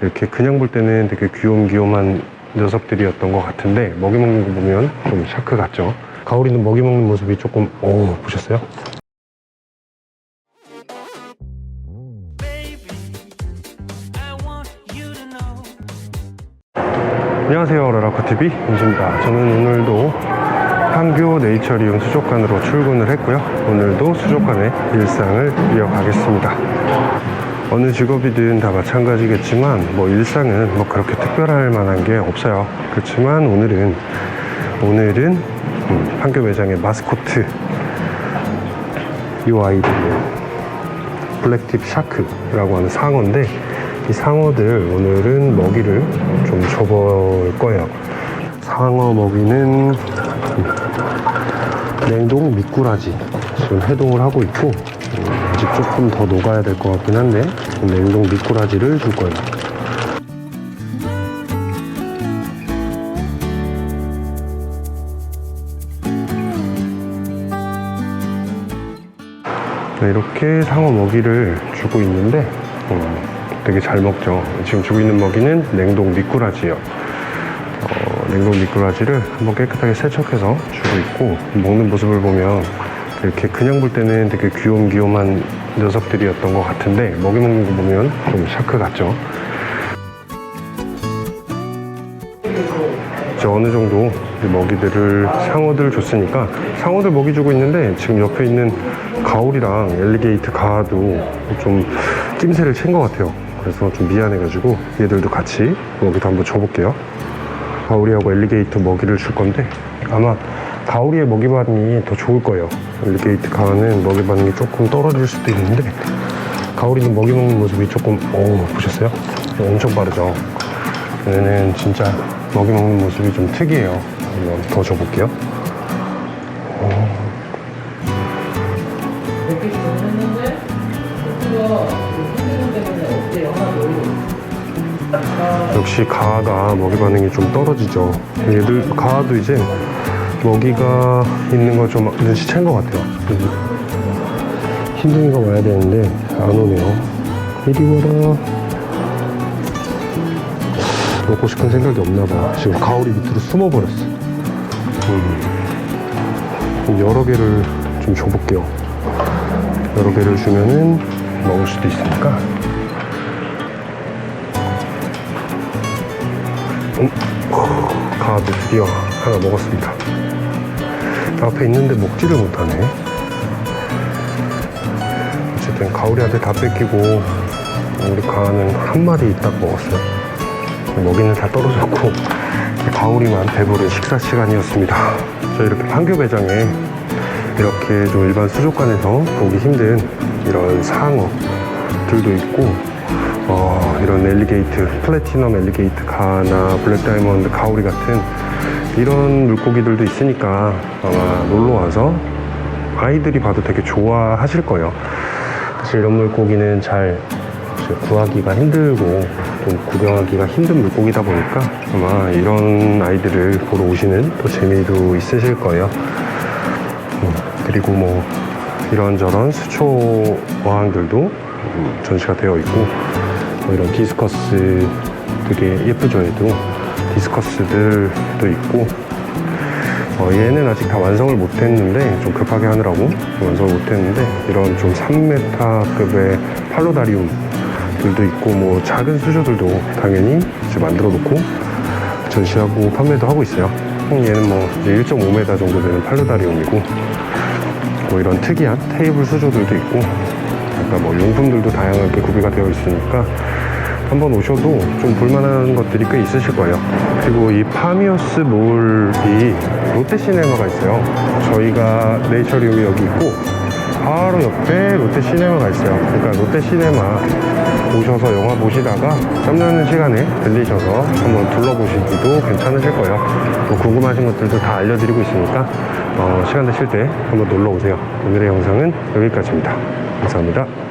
이렇게 그냥 볼 때는 되게 귀염귀염한 녀석들이었던 것 같은데 먹이 먹는 거 보면 좀 샤크 같죠? 가오리는 먹이 먹는 모습이 조금 오 보셨어요? 안녕하세요 라라코TV 임수입니다 저는 오늘도 판교 네이처리움 수족관으로 출근을 했고요 오늘도 수족관의 일상을 이어가겠습니다 어느 직업이든 다 마찬가지겠지만 뭐 일상은 뭐 그렇게 특별할 만한 게 없어요 그렇지만 오늘은 오늘은 음, 판교 매장의 마스코트 이 아이들이에요 블랙팁 샤크라고 하는 상어인데 이 상어들 오늘은 먹이를 좀 줘볼 거예요. 상어 먹이는 냉동 미꾸라지 지금 해동을 하고 있고 음, 아직 조금 더 녹아야 될 것 같긴 한데 냉동 미꾸라지를 줄 거예요. 네, 이렇게 상어 먹이를 주고 있는데 음, 되게 잘 먹죠. 지금 주고 있는 먹이는 냉동 미꾸라지예요. 어, 냉동 미꾸라지를 한번 깨끗하게 세척해서 주고 있고 먹는 모습을 보면 이렇게 그냥 볼 때는 되게 귀염귀염한 녀석들이었던 것 같은데 먹이 먹는 거 보면 좀 샤크 같죠. 이제 어느 정도 먹이들을 상어들 줬으니까 상어들 먹이 주고 있는데 지금 옆에 있는 가오리랑 엘리게이트 가도 좀 낌새를 챈 것 같아요. 그래서 좀 미안해가지고 얘들도 같이 먹이도 한번 줘볼게요. 가오리하고 엘리게이터 먹이를 줄 건데 아마 가오리의 먹이 반응이 더 좋을 거예요. 엘리게이트 가는 먹이 반응이 조금 떨어질 수도 있는데 가오리는 먹이 먹는 모습이 조금 오 보셨어요? 엄청 빠르죠. 얘는 진짜 먹이 먹는 모습이 좀 특이해요. 한번 더 줘볼게요. 역시 가가 먹이 반응이 좀 떨어지죠. 얘들 가도 이제 먹이가 있는 거 좀 눈치챈 것 같아요. 흰둥이가 와야 되는데 안 오네요. 이리 와라. 먹고 싶은 생각이 없나 봐. 지금 가오리 밑으로 숨어버렸어. 음. 여러 개를 좀 줘볼게요. 여러 개를 주면은 먹을 수도 있으니까. 음, 가도 드디어 하나 먹었습니다. 앞에 있는데 먹지를 못하네. 어쨌든 가오리한테 다 뺏기고 우리 가는 한 마리 딱 먹었어요. 먹이는 다 떨어졌고 가오리만 배부른 식사 시간이었습니다. 저 이렇게 판교 매장에 이렇게 좀 일반 수족관에서 보기 힘든 이런 상어들도 있고 어, 이런 엘리게이트, 플래티넘 엘리게이트 가나 블랙 다이몬드 가오리 같은 이런 물고기들도 있으니까 아마 놀러 와서 아이들이 봐도 되게 좋아하실 거예요. 사실 이런 물고기는 잘 구하기가 힘들고 좀 구경하기가 힘든 물고기다 보니까 아마 이런 아이들을 보러 오시는 또 재미도 있으실 거예요. 음, 그리고 뭐 이런저런 수초 어항들도 음, 전시가 되어 있고 뭐 이런 디스커스들이 예쁘죠 얘도 디스커스들도 있고 어, 얘는 아직 다 완성을 못했는데 좀 급하게 하느라고 완성을 못했는데 이런 좀 3m급의 팔로다리움들도 있고 뭐 작은 수조들도 당연히 이제 만들어 놓고 전시하고 판매도 하고 있어요. 음, 얘는 뭐 이제 1.5m 정도 되는 팔로다리움이고 뭐 이런 특이한 테이블 수조들도 있고 약간 뭐 용품들도 다양하게 구비가 되어 있으니까 한번 오셔도 좀 볼만한 것들이 꽤 있으실 거예요. 그리고 이 파미어스 몰이 롯데시네마가 있어요. 저희가 네이처리움이 여기 있고 바로 옆에 롯데시네마가 있어요. 그러니까 롯데시네마 오셔서 영화 보시다가 짬나는 시간에 들리셔서 한번 둘러보시기도 괜찮으실 거예요. 뭐 궁금하신 것들도 다 알려드리고 있으니까 어, 시간 되실 때 한번 놀러 오세요. 오늘의 영상은 여기까지입니다. 감사합니다.